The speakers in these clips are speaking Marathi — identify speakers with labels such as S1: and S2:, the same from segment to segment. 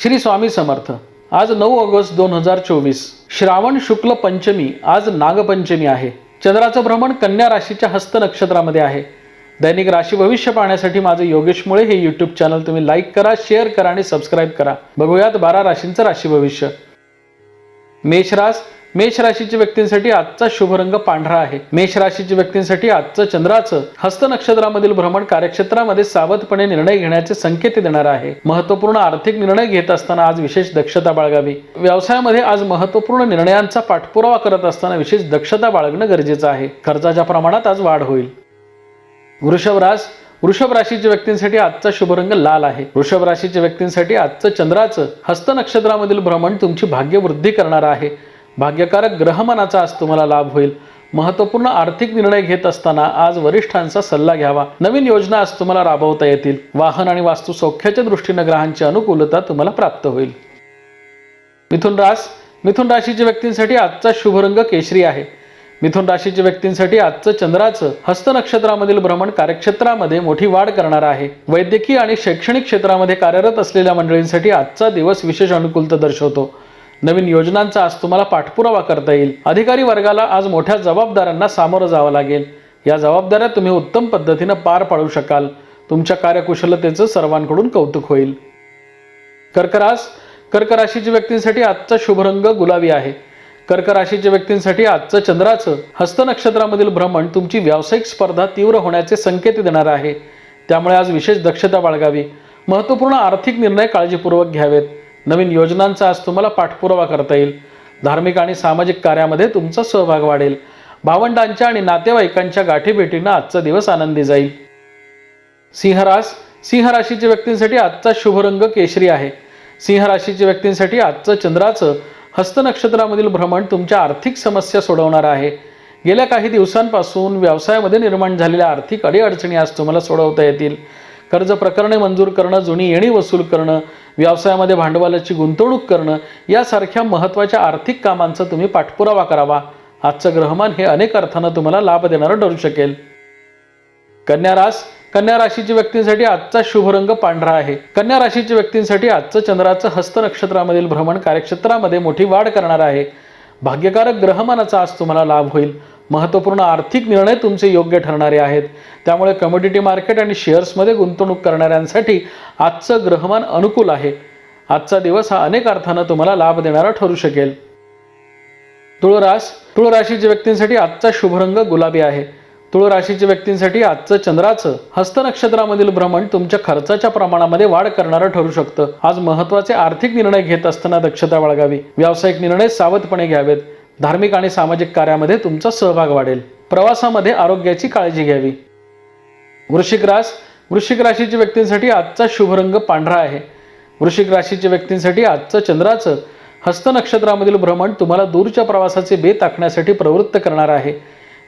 S1: श्री स्वामी समर्थ. आज नऊ ऑगस्ट दोन हजार चोवीस. श्रावण शुक्ल पंचमी आज नागपंचमी आहे. चंद्राचं भ्रमण कन्या राशीच्या हस्त नक्षत्रामध्ये आहे. दैनिक राशी भविष्य पाहण्यासाठी माझं योगेश मुळे हे यूट्यूब चॅनल तुम्ही लाईक करा शेअर करा आणि सबस्क्राईब करा. बघूयात बारा राशींचं राशी भविष्य. मेषरास मेष राशीच्या व्यक्तींसाठी आजचा शुभ रंग पांढरा आहे. मेष राशीच्या व्यक्तींसाठी आजचं चंद्राचं हस्त नक्षत्रामधील भ्रमण कार्यक्षेत्रामध्ये सावधपणे निर्णय घेण्याचे संकेत देणार आहे. महत्त्वपूर्ण आर्थिक निर्णय घेत असताना आज विशेष दक्षता बाळगावी. व्यवसायामध्ये आज महत्त्वपूर्ण निर्णयांचा पाठपुरावा करत असताना विशेष दक्षता बाळगणं गरजेचं आहे. खर्चाच्या प्रमाणात आज वाढ होईल. वृषभरास वृषभ राशीच्या व्यक्तींसाठी आजचा शुभ रंग लाल आहे. वृषभ राशीच्या व्यक्तींसाठी आजचं चंद्राचं हस्त नक्षत्रामधील भ्रमण तुमची भाग्यवृद्धी करणार आहे. भाग्यकारक ग्रहमानाचा आज तुम्हाला लाभ होईल. महत्त्वपूर्ण आर्थिक निर्णय घेत असताना आज वरिष्ठांचा सल्ला घ्यावा. नवीन योजना आज तुम्हाला राबवता येतील. वाहन आणि वास्तू सौख्याच्या दृष्टीनं ग्रहांची अनुकूलता तुम्हाला प्राप्त होईल. मिथुन रास मिथुन राशीच्या व्यक्तींसाठी आजचा शुभ रंग केशरी आहे. मिथुन राशीच्या व्यक्तींसाठी आजचं चंद्राचं हस्त नक्षत्रामधील भ्रमण कार्यक्षेत्रामध्ये मोठी वाढ करणार आहे. वैद्यकीय आणि शैक्षणिक क्षेत्रामध्ये कार्यरत असलेल्या मंडळींसाठी आजचा दिवस विशेष अनुकूलता दर्शवतो. नवीन योजनांचा आज तुम्हाला पाठपुरावा करता येईल. अधिकारी वर्गाला आज मोठ्या जबाबदाऱ्यांना सामोरं जावं लागेल. या जबाबदाऱ्या तुम्ही उत्तम पद्धतीनं पार पाडू शकाल. तुमच्या कार्यकुशलतेचं सर्वांकडून कौतुक होईल. कर्क रास कर्क राशीच्या व्यक्तींसाठी आजचा शुभरंग गुलाबी आहे. कर्क राशीच्या व्यक्तींसाठी आजचं चंद्राचं हस्त नक्षत्रामधील भ्रमण तुमची व्यावसायिक स्पर्धा तीव्र होण्याचे संकेत देणार आहे. त्यामुळे आज विशेष दक्षता बाळगावी. महत्त्वपूर्ण आर्थिक निर्णय काळजीपूर्वक घ्यावेत. नवीन योजनांचा आज तुम्हाला पाठपुरावा करता येईल. धार्मिक आणि सामाजिक कार्यामध्ये तुमचा सहभाग वाढेल. भावंडांच्या आणि नातेवाईकांच्या गाठीभेटीनं आजचा दिवस आनंदी जाईल. सिंहरास सिंह राशीच्या व्यक्तींसाठी आजचा शुभ रंग केशरी आहे. सिंह राशीच्या व्यक्तींसाठी आजचं चंद्राचं हस्त नक्षत्रामधील भ्रमण तुमच्या आर्थिक समस्या सोडवणार आहे. गेल्या काही दिवसांपासून व्यवसायामध्ये निर्माण झालेल्या आर्थिक अडीअडचणी आज तुम्हाला सोडवता येतील. कर्ज प्रकरणे मंजूर करणं जुनी येणी वसूल करणं व्यवसायामध्ये भांडवलाची गुंतवणूक करणं यासारख्या महत्त्वाच्या आर्थिक कामांचा तुम्ही पाठपुरावा करावा. आजचं ग्रहमान हे अनेक अर्थानं तुम्हाला लाभ देणारं ठरू शकेल. कन्या रास कन्या राशीच्या व्यक्तींसाठी आजचा शुभ रंग पांढरा आहे. कन्या राशीच्या व्यक्तींसाठी आजचं चंद्राचं हस्त नक्षत्रामधील भ्रमण कार्यक्षेत्रामध्ये मोठी वाढ करणार आहे. भाग्यकारक ग्रहमानाचा आज तुम्हाला लाभ होईल. महत्त्वपूर्ण आर्थिक निर्णय तुमचे योग्य ठरणारे आहेत. त्यामुळे कमोडिटी मार्केट आणि शेअर्समध्ये गुंतवणूक करणाऱ्यांसाठी आजचं ग्रहमान अनुकूल आहे. आजचा दिवस हा अनेक अर्थानं तुम्हाला लाभ देणारा ठरू शकेल. तुळरास तुळ राशीच्या व्यक्तींसाठी आजचा शुभ रंग गुलाबी आहे. तुळ राशीच्या व्यक्तींसाठी आजचं चंद्राचं हस्त नक्षत्रामधील भ्रमण तुमच्या खर्चाच्या प्रमाणामध्ये वाढ करणारं ठरू शकतं. आज महत्त्वाचे आर्थिक निर्णय घेत असताना दक्षता बाळगावी. व्यावसायिक निर्णय सावधपणे घ्यावेत. धार्मिक आणि सामाजिक कार्यामध्ये तुमचा सहभाग वाढेल. प्रवासामध्ये आरोग्याची काळजी घ्यावी. वृश्चिक रास वृश्चिक राशीच्या व्यक्तींसाठी आजचा शुभ रंग पांढरा आहे. वृश्चिक राशीच्या व्यक्तींसाठी आजचं चंद्राचं हस्त नक्षत्रामधील भ्रमण तुम्हाला दूरच्या प्रवासाचे बेत आखण्यासाठी प्रवृत्त करणार आहे.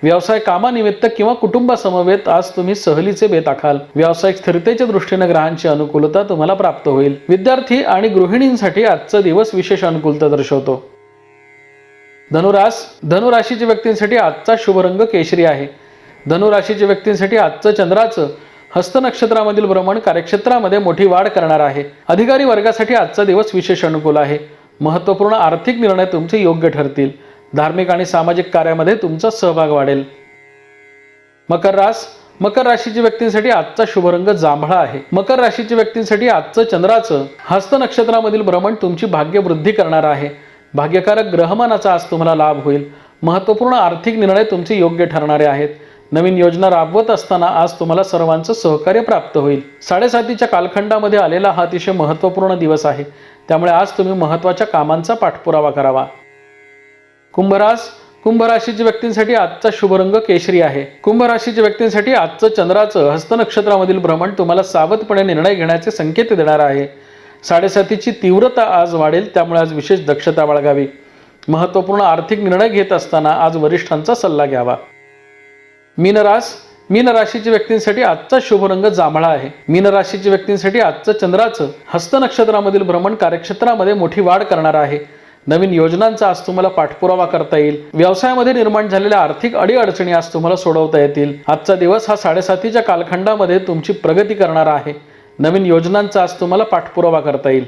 S1: व्यवसाय कामानिमित्त किंवा कुटुंबासमवेत आज तुम्ही सहलीचे बेत आखाल. व्यावसायिक स्थिरतेच्या दृष्टीने ग्रहांची अनुकूलता तुम्हाला प्राप्त होईल. विद्यार्थी आणि गृहिणींसाठी आजचा दिवस विशेष अनुकूलता दर्शवतो. धनुरास धनुराशीच्या व्यक्तींसाठी आजचा शुभ रंग केशरी आहे. धनुराशीच्या व्यक्तींसाठी आजचं चंद्राचं हस्त नक्षत्रामधील भ्रमण कार्यक्षेत्रामध्ये मोठी वाढ करणार आहे. अधिकारी वर्गासाठी आजचा दिवस विशेष अनुकूल आहे. महत्त्वपूर्ण आर्थिक निर्णय तुमचे योग्य ठरतील. धार्मिक आणि सामाजिक कार्यामध्ये तुमचा सहभाग वाढेल. मकर रास मकर राशीच्या व्यक्तींसाठी आजचा शुभ रंग जांभळा आहे. मकर राशीच्या व्यक्तींसाठी आजचं चंद्राचं हस्त नक्षत्रामधील भ्रमण तुमची भाग्यवृद्धी करणार आहे. भाग्यकारक ग्रहमानाचा आज तुम्हाला लाभ होईल. महत्त्वपूर्ण आर्थिक निर्णय तुमचे योग्य ठरणारे आहेत. नवीन योजना राबवत असताना आज तुम्हाला सर्वांचं सहकार्य प्राप्त होईल. साडेसातीच्या कालखंडामध्ये आलेला हा अतिशय महत्त्वपूर्ण दिवस आहे. त्यामुळे आज तुम्ही महत्त्वाच्या कामांचा पाठपुरावा करावा. कुंभरास कुंभ राशीच्या व्यक्तींसाठी आजचा शुभरंग केशरी आहे. कुंभ राशीच्या व्यक्तींसाठी आजचं चंद्राचं हस्त नक्षत्रामधील भ्रमण तुम्हाला सावधपणे निर्णय घेण्याचे संकेत देणार आहे. साडेसातीची तीव्रता आज वाढेल त्यामुळे आज विशेष दक्षता बाळगावी. महत्त्वपूर्ण आर्थिक निर्णय घेत असताना आज वरिष्ठांचा सल्ला घ्यावा. मीनरास मीन राशीच्या व्यक्तींसाठी आजचा शुभ रंग जांभळा आहे. मीन राशीच्या व्यक्तींसाठी आजचं चंद्राचं हस्त नक्षत्रामधील भ्रमण कार्यक्षेत्रामध्ये मोठी वाढ करणार आहे. नवीन योजनांचा आज तुम्हाला पाठपुरावा करता येईल. व्यवसायामध्ये निर्माण झालेल्या आर्थिक अडीअडचणी आज तुम्हाला सोडवता येतील. आजचा दिवस हा साडेसातीच्या कालखंडामध्ये तुमची प्रगती करणारा आहे. नवीन योजनांचा आज तुम्हाला पाठपुरावा करता येईल.